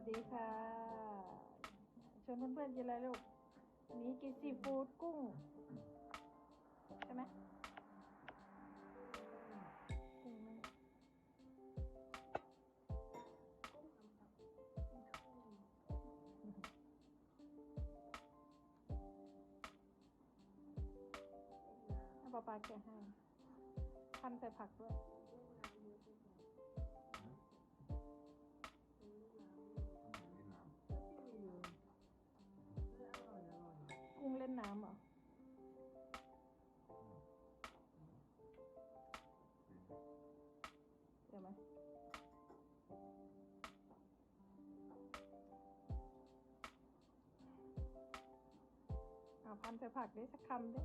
วัสดีค่ะ ชวนเพื่อนๆกินอะไรลูกวันนี้กินซีฟู้ดกุ้ง ใช่ไหมกุ้งนึ่งให้ป๊าป๊าแกะให้พันใส่ผักด้วย อาพันใส่ผักได้สักคำดิ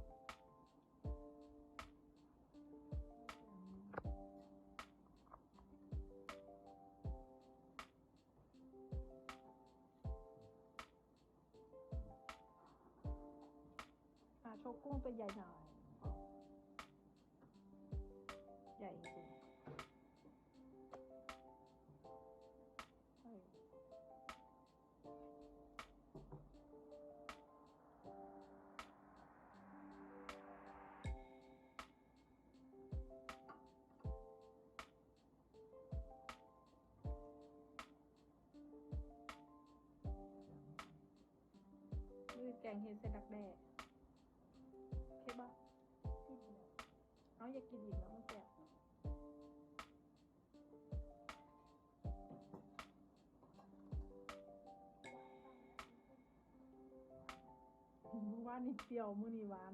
อ่าโชกุ้งตัวใหญ่หน่อย ใหญ่จริง งเห็ดใส่ดักแด้โอเคป่ะเอาอยากกินอีกแล้วมันแสบว่านนี่เปรี้ยวมือนี้หวาน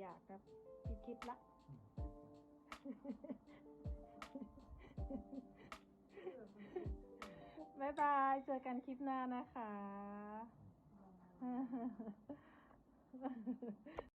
อยากครับ คิดคิดละ บ๊ายบาย เจอกันคลิปหน้านะคะ